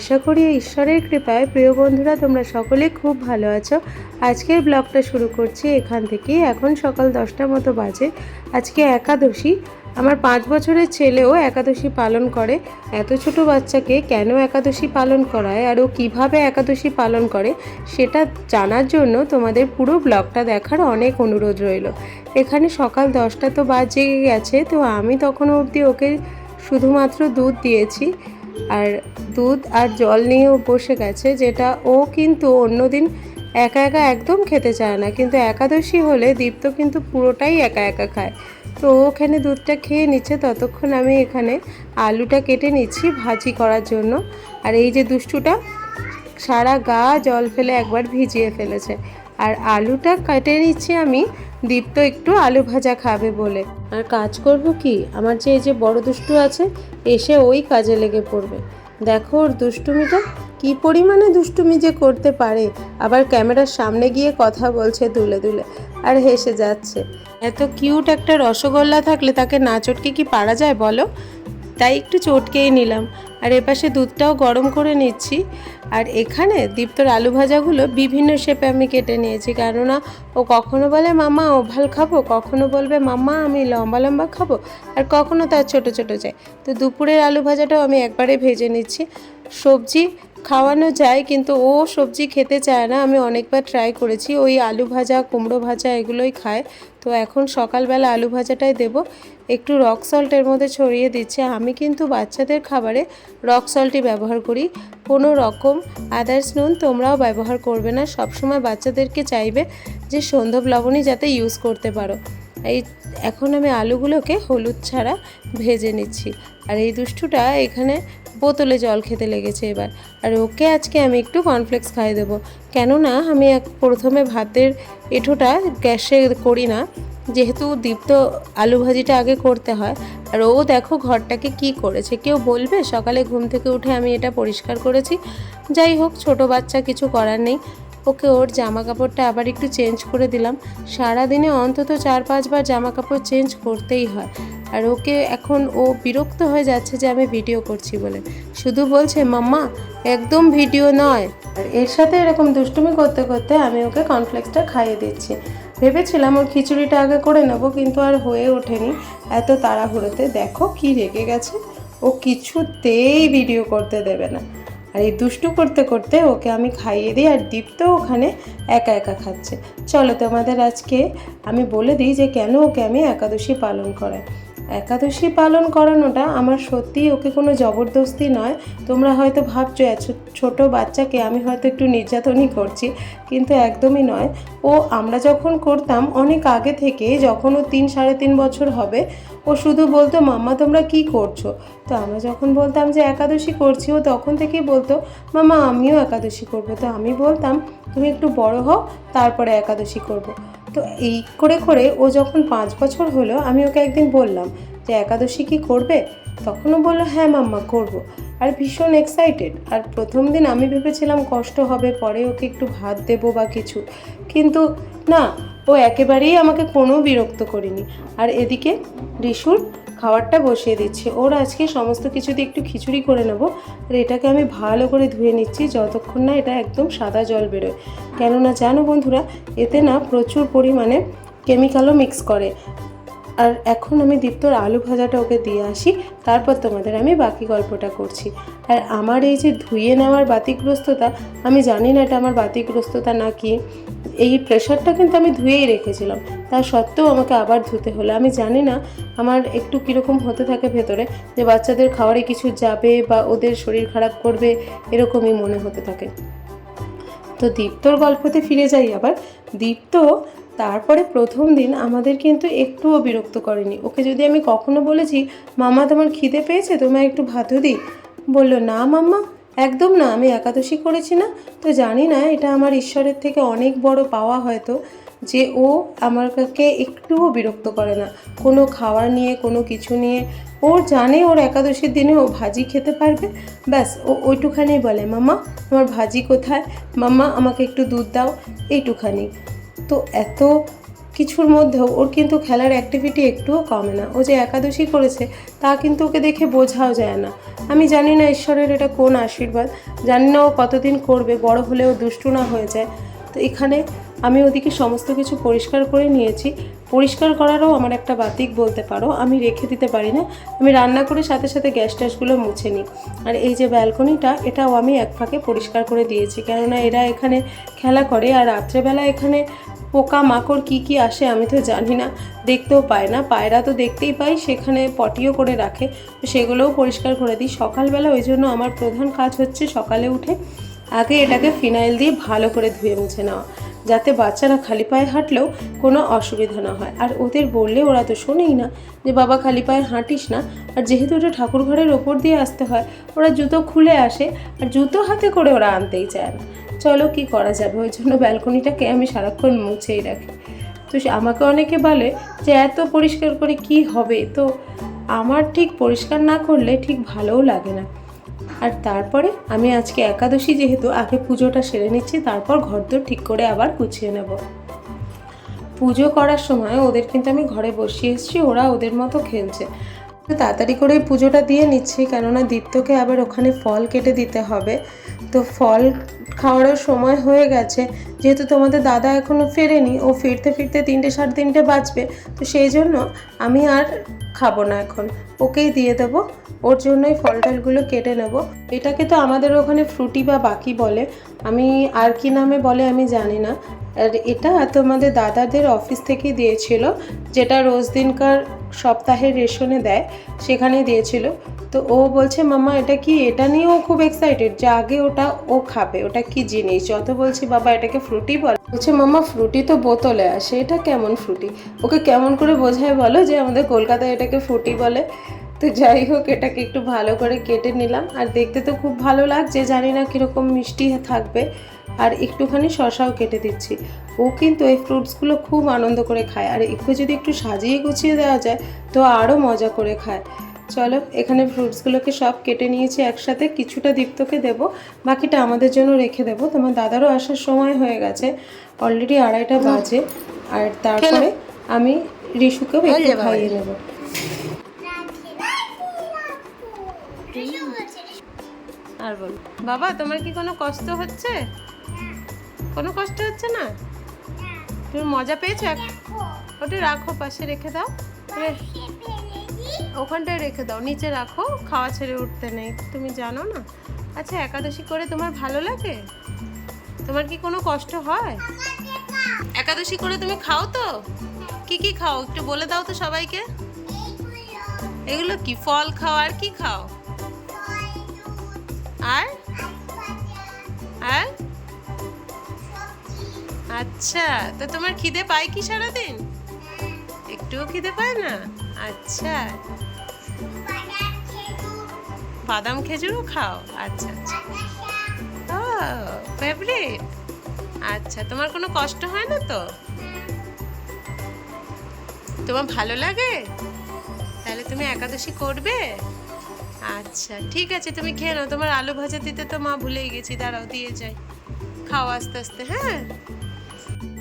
আশা করি ঈশ্বরের কৃপায়, প্রিয় বন্ধুরা, তোমরা সকলে খুব ভালো আছো। আজকের ব্লগটা শুরু করছি এখান থেকে এখন সকাল দশটার মতো বাজে। আজকে একাদশী। আমার পাঁচ বছরের ছেলেও একাদশী পালন করে। এত ছোট বাচ্চাকে কেন একাদশী পালন করায়? আর ও কীভাবে একাদশী পালন করে? সেটা জানার জন্য তোমাদের পুরো ব্লগটা দেখার অনেক অনুরোধ রইল। এখানে সকাল দশটা তো বাজে গেছে, তো আমি তখনও অবধি ওকে শুধুমাত্র দুধ দিয়েছি। আর দুধ আর জল নিয়েও বসে গেছে, যেটা ও কিন্তু অন্যদিন একা একা একদম খেতে চায় না। কিন্তু একাদশী হলে দীপ্ত কিন্তু পুরোটাই একা একা খায়। তো ওখানে দুধটা খেয়ে নিচ্ছে, ততক্ষণ আমি এখানে আলুটা কেটে নিচ্ছি ভাজি করার জন্য। আর এই যে দুষ্টুটা, সারা গা জল ফেলে একবার ভিজিয়ে ফেলেছে। আর আলুটা কেটে নিচ্ছি আমি, দীপ্ত একটু আলু ভাজা খাবে বলে। আর কাজ করব কি? আমার যে এই যে বড় দুষ্টু আছে, এসে ওই কাজে লেগে পড়বে। দেখো ওর দুষ্টুমিটা কি পরিমাণে দুষ্টুমি যে করতে পারে। আবার ক্যামেরার সামনে গিয়ে কথা বলছে দুলে দুলে, আর হেসে যাচ্ছে। এত কিউট একটা রসগোল্লা থাকলে তাকে না চটকে কি পারা যায় বলো? তাই একটু চটকেই নিলাম। আর এপাশে দুধটাও গরম করে নিচ্ছি। আর এখানে দীপ্তর আলু ভাজাগুলো বিভিন্ন শেপে আমি কেটে নিয়েছি। কেননা ও কখনো বলে, মামা, ওভাল খাব? কখনো বলবে, মামা, আমি লম্বা লম্বা খাব? আর কখনো তার ছোট ছোট চাই তো দুপুরের আলু ভাজাটাও আমি একবারে ভেজে নিচ্ছি। সবজি খাওয়ানো যায়, কিন্তু ও সবজি খেতে চায় না। আমি অনেকবার ট্রাই করেছি। ওই আলু ভাজা, কুমড়ো ভাজা, এগুলোই খায়। তো এখন সকালবেলা আলু ভাজাটাই দেব। একটু রক সল্টের মধ্যে ছড়িয়ে দিচ্ছে। আমি কিন্তু বাচ্চাদের খাবারে রক সল্টই ব্যবহার করি। কোনো রকম আদার্স নুন তোমরাও ব্যবহার করবে না। সবসময় বাচ্চাদেরকে চাইবে যে সন্ধব লবণই যাতে ইউজ করতে পারো। এই এখন আমি আলুগুলোকে হলুদ ছাড়া ভেজে নিচ্ছি। আর এই দুষ্টুটা এখানে বোতলে জল খেতে লেগেছে এবার। আর ওকে আজকে আমি একটু কর্নফ্লেক্স খাইয়ে দেবো। কেননা আমি এক প্রথমে ভাতের এঁঠোটা গ্যাসে করি না। যেহেতু দীপ্ত আলু ভাজিটা আগে করতে হয়, আর ও দেখো ঘরটাকে কি করেছে। কেউ বলবে, সকালে ঘুম থেকে উঠে আমি এটা পরিষ্কার করেছি। যাই হোক, ছোট বাচ্চা কিছু করার নেই। ওকে ওর জামা কাপড়টা আবার একটু চেঞ্জ করে দিলাম। সারাদিনে অন্তত চার, পাঁচবার জামা কাপড় চেঞ্জ করতেই হয়। আর ওকে এখন ও বিরক্ত হয়ে যাচ্ছে যে আমি ভিডিও করছি বলে। শুধু বলছে, মাম্মা, একদম ভিডিও নয়। আর এর সাথে এরকম দুষ্টুমি করতে করতে আমি ওকে কর্নফ্লেক্সটা খাইয়ে দিচ্ছি। ভেবেছিলাম ওর খিচুড়িটা আগে করে নেব, কিন্তু আর হয়ে ওঠেনি। এত তাড়াহুড়োতে দেখো কি রেগে গেছে। ও কিছুতেই ভিডিও করতে দেবে না। আর এই দুষ্টু করতে করতে ওকে আমি খাইয়ে দিই আর দীপ্ত ওখানে একা একা খাচ্ছে। চলো তোমাদের আজকে আমি বলে দিই যে কেন ওকে আমি একাদশী পালন করাই। একাদশী পালন করানোটা আমার সত্যিই ওকে কোনো জবরদস্তি নয়। তোমরা হয়তো ভাবছ ছোট বাচ্চাকে আমি হয়তো একটু নির্যাতনই করছি। কিন্তু একদমই নয়। ও, আমরা যখন করতাম, অনেক আগে থেকে যখন ও তিন, সাড়ে তিন বছর হবে, ও শুধু বলতো, মাম্মা, তোমরা কি করছ? তো আমরা যখন বলতাম যে একাদশী করছি, ও তখন থেকেই বলতো মামা আমিও একাদশী করব। তো আমি বলতাম, তুমি একটু বড় হও, তারপরে একাদশী করব। তো এই করে করে ও যখন পাঁচ বছর হলো, আমি ওকে একদিন বললাম যে, একাদশী কি করবে? তখনও বলল হ্যাঁ মাম্মা, করব। আর ভীষণ এক্সাইটেড আর প্রথম দিন আমি ভেবেছিলাম কষ্ট হবে, পরে ওকে একটু ভাত দেবো বা কিছু। কিন্তু না, ও একেবারেই আমাকে কোনো বিরক্ত করিনি। আর এদিকে রিসুর খাবারটা বসিয়ে দিচ্ছি। ওর আজকে সমস্ত কিছু দিয়ে একটু খিচুড়ি করে নেব। আর এটাকে আমি ভালো করে ধুয়ে নিচ্ছি যতক্ষণ না এটা একদম সাদা জল বেরোয়। কেননা জানো বন্ধুরা, এতে না প্রচুর পরিমাণে কেমিক্যালও মিক্স করে। আর এখন আমি দীপ্তর আলু ভাজাটা ওকে দিয়ে আসি, তারপর তোমাদের আমি বাকি গল্পটা করছি। আর আমার এই যে ধুয়ে নেওয়ার বাতিগ্রস্ততা, আমি জানি না এটা আমার বাতিগ্রস্ততা না কি, এই প্রেশারটা কিন্তু আমি ধুয়েই রেখেছিলাম। তা সত্ত্বেও আমাকে আবার ধুতে হলো। আমি জানি না আমার একটু কীরকম হতে থাকে ভেতরে, যে বাচ্চাদের খাওয়ারে কিছু যাবে বা ওদের শরীর খারাপ করবে, এরকমই মনে হতে থাকে। তো দীপ্তর গল্পতে ফিরে যাই আবার। দীপ্ত তারপরে প্রথম দিন আমাদের কিন্তু একটুও বিরক্ত করেনি। ওকে যদি আমি কখনো বলেছি, মামা, তোমার খিদে পেয়েছে, তোমায় একটু ভাতও দিই। বলল, না মাম্মা, একদম না, আমি একাদশী করেছি না। তো জানি না, এটা আমার ঈশ্বরের থেকে অনেক বড় পাওয়া হয়তো যে ও আমাকে একটুও বিরক্ত করে না। কোনো খাওয়ার নিয়ে, কোনো কিছু নিয়ে ও জানে ওর একাদশীর দিনে ও ভাজি খেতে পারবে। ব্যাস, ও ওইটুখানি বলে, মাম্মা আমার ভাজি কোথায়? মাম্মা, আমাকে একটু দুধ দাও। এইটুখানি। তো এত কিছুর মধ্যেও ওর কিন্তু খেলার অ্যাক্টিভিটি একটুও কমে না। ও যে একাদশী করেছে, তা কিন্তু ওকে দেখে বোঝাও যায় না। আমি জানি না ঈশ্বরের এটা কোন আশীর্বাদ। জানি না ও কতদিন করবে, বড় হলেও দুষ্টু না হয়ে যায়। তো এখানে আমি ওদিকে সমস্ত কিছু পরিষ্কার করে নিয়েছি। পরিষ্কার করারও আমার একটা বাতিক বলতে পারো, আমি রেখে দিতে পারি না। আমি রান্না করে সাথে সাথে গ্যাস ট্যাসগুলো মুছে নিই। আর এই যে ব্যালকনিটা, এটাও আমি এক ফাঁকে পরিষ্কার করে দিয়েছি। কেননা এরা এখানে খেলা করে, আর রাত্রেবেলা এখানে পোকা মাকড় কি কি আসে আমি তো জানি না, দেখতেও পায় না। পায়রা তো দেখতেই পাই সেখানে পটিও করে রাখে। সেগুলোও পরিষ্কার করে দিই। সকালবেলা ওই জন্য আমার প্রধান কাজ হচ্ছে সকালে উঠে আগে এটাকে ফিনাইল দিয়ে ভালো করে ধুয়ে মুছে নেওয়া। যাতে বাচ্চারা খালি পায়ে হাঁটলেও কোনো অসুবিধা না হয়। আর ওদের বললে ওরা তো শোনেই না যে, বাবা, খালি পায়ে হাঁটিস না। আর যেহেতু ওটা ঠাকুর ঘরের ওপর দিয়ে আসতে হয়, ওরা জুতো খুলে আসে আর জুতো হাতে করে ওরা আনতেই চায় না। চলো কি করা যাবে? ওই জন্য ব্যালকনিটাকে আমি সারাক্ষণ মুছেই রাখি। তো সে- আমাকে অনেকে বলে যে, এত পরিষ্কার করে কি হবে? তো আমার ঠিক পরিষ্কার না করলে ঠিক ভালোও লাগে না। আর তারপরে আমি আজকে একাদশী যেহেতু, আগে পুজোটা সেরে নিচ্ছি, তারপর ঘরদোর ঠিক করে আবার গুছিয়ে নেব। পুজো করার সময় ওদের কিন্তু আমি ঘরে বসিয়ে এসেছি, ওরা ওদের মতো খেলছে। তাড়াতাড়ি করে পুজোটা দিয়ে নিচ্ছি, কেননা দীপ্তকে আবার ওখানে ফল কেটে দিতে হবে। তো ফল খাওয়ারও সময় হয়ে গেছে, যেহেতু তোমাদের দাদা এখনও ফেরেনি, ও ফিরতে ফিরতে তিনটে সাড়ে তিনটে বাজবে, তো সেই জন্য আমি আর খাব না এখন। ওকেই দিয়ে দেবো, ওর জন্যই ফল টলগুলো কেটে নেব। এটাকে তো আমাদের ওখানে ফ্রুটি বা বাকি বলে, আমি আর কি নামে বলে আমি জানি না। আর এটা তোমাদের দাদাদের অফিস থেকে দিয়েছিল, যেটা রোজ দিনকার সপ্তাহের রেশনে দেয় সেখানে দিয়েছিল। তো ও বলছে মামা এটা কি? এটা নিয়েও খুব এক্সাইটেড যে আগে ওটা ও খাবে। ওটা কি জিনিস? যত বলছি, বাবা, এটাকে ফ্রুটি বল। বলছে মামা ফ্রুটি তো বোতলে আসে। এটা কেমন ফ্রুটি ওকে কেমন করে বোঝায় বলো যে, আমাদের কলকাতায় এটাকে ফ্রুটি বলে। তো যাই হোক, এটাকে একটু ভালো করে কেটে নিলাম। আর দেখতে তো খুব ভালো লাগছে, জানি না কীরকম মিষ্টি থাকবে। আর একটুখানি শশাও কেটে দিচ্ছি। ও কিন্তু এই ফ্রুটসগুলো খুব আনন্দ করে খায়। আর একটু যদি একটু সাজিয়ে গুছিয়ে দেওয়া যায় তো আরও মজা করে খায়। চলো এখানে ফ্রুটসগুলোকে সব কেটে নিয়েছি একসাথে কিছুটা দীপ্তকে দেবো। বাকিটা আমাদের জন্য রেখে দেবো। তোমার দাদারও আসার সময় হয়ে গেছে। অলরেডি আড়াইটা বাজে। আর তারপরে আমি রিশুকেও একটু খাইয়ে নেব। আর বল। বাবা তোমার কি কোনো কষ্ট হচ্ছে? কোনো কষ্ট হচ্ছে না? তুমি মজা পেয়েছ এক- ওটা রাখো, পাশে রেখে দাও। ওখানটায় রেখে দাও, নিচে রাখো, খাওয়া ছেড়ে উঠতে নেই। তুমি জানো না? আচ্ছা একাদশী করে তোমার ভালো লাগে? তোমার কি কোনো কষ্ট হয়? একাদশী করে তুমি খাও তো? কি কি খাও? একটু বলে দাও তো সবাইকে। এগুলো কি? ফল খাও, আর কি খাও? আর? আর? আচ্ছা তো তোমার খিদে পায় কি সারাদিন? একটুও খিদে পায় না? আচ্ছা। বাদাম খেজুরও খাও? আচ্ছা আচ্ছা। ও ফেভারিট আচ্ছা তোমার কোনো কষ্ট হয় না তো? তোমার ভালো লাগে? তাহলে তুমি একাদশী করবে? আচ্ছা ঠিক আছে, তুমি খেয়ে নাও। তোমার আলু ভাজা দিতে তো মা ভুলেই গেছি। দাঁড়াও, দিয়ে যাই। খাও আস্তে আস্তে হ্যাঁ?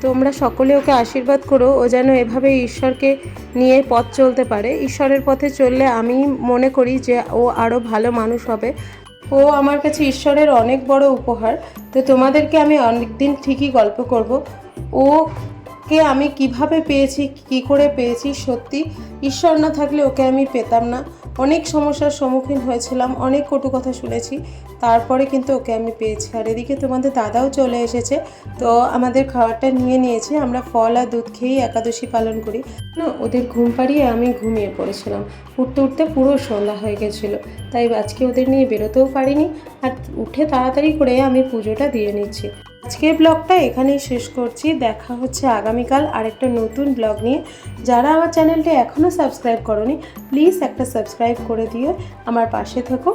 তোমরা সকলে ওকে আশীর্বাদ করো, ও যেন এভাবে ঈশ্বরকে নিয়ে পথ চলতে পারে। ঈশ্বরের পথে চললে আমি মনে করি যে ও আরও ভালো মানুষ হবে। ও আমার কাছে ঈশ্বরের অনেক বড় উপহার। তো তোমাদেরকে আমি অনেক দিন ঠিকই গল্প করব। ওকে আমি কীভাবে পেয়েছি, কি করে পেয়েছি সত্যি ঈশ্বর না থাকলে ওকে আমি পেতাম না। অনেক সমস্যার সম্মুখীন হয়েছিলাম, অনেক কটু কথা শুনেছি। তারপরে কিন্তু ওকে আমি পেয়েছি। আর এদিকে তোমাদের দাদাও চলে এসেছে, তো আমাদের খাবারটা নিয়ে নিয়েছে। আমরা ফল আর দুধ খেয়েই একাদশী পালন করি। না, ওদের ঘুম পাড়িয়ে আমি ঘুমিয়ে পড়েছিলাম। উঠতে উঠতে পুরো সন্ধ্যা হয়ে গেছিল। তাই আজকে ওদের নিয়ে বেরোতেও পারিনি। আর উঠে তাড়াতাড়ি করে আমি পুজোটা দিয়ে নিচ্ছি। আজকের ব্লগটা এখানেই শেষ করছি। দেখা হচ্ছে আগামীকাল আরেকটা নতুন ব্লগ নিয়ে। যারা আমার চ্যানেলটি এখনও সাবস্ক্রাইব করনি, প্লিজ একটা সাবস্ক্রাইব করে দিও, আমার পাশে থাকো।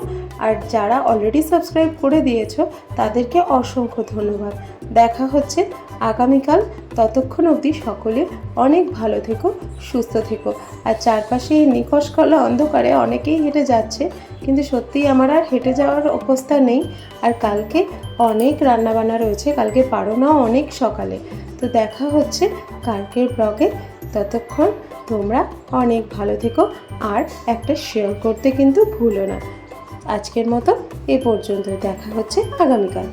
আর যারা অলরেডি সাবস্ক্রাইব করে দিয়েছ, তাদেরকে অসংখ্য ধন্যবাদ। দেখা হচ্ছে আগামীকাল ততক্ষণ অবধি সকলে অনেক ভালো থেকো, সুস্থ থেকো। আর চারপাশে এই নিকশ কলা অন্ধকারে অনেকেই হেঁটে যাচ্ছে, কিন্তু সত্যিই আমার আর হেঁটে যাওয়ার অবস্থা নেই। আর কালকে অনেক রান্নাবান্না রয়েছে, কালকে পারো না অনেক সকালে। তো দেখা হচ্ছে কালকের ব্লগে। ততক্ষণ তোমরা অনেক ভালো থেকো, আর একটা শেয়ার করতে কিন্তু ভুলো না। আজকের মতো এ পর্যন্ত দেখা হচ্ছে আগামীকাল।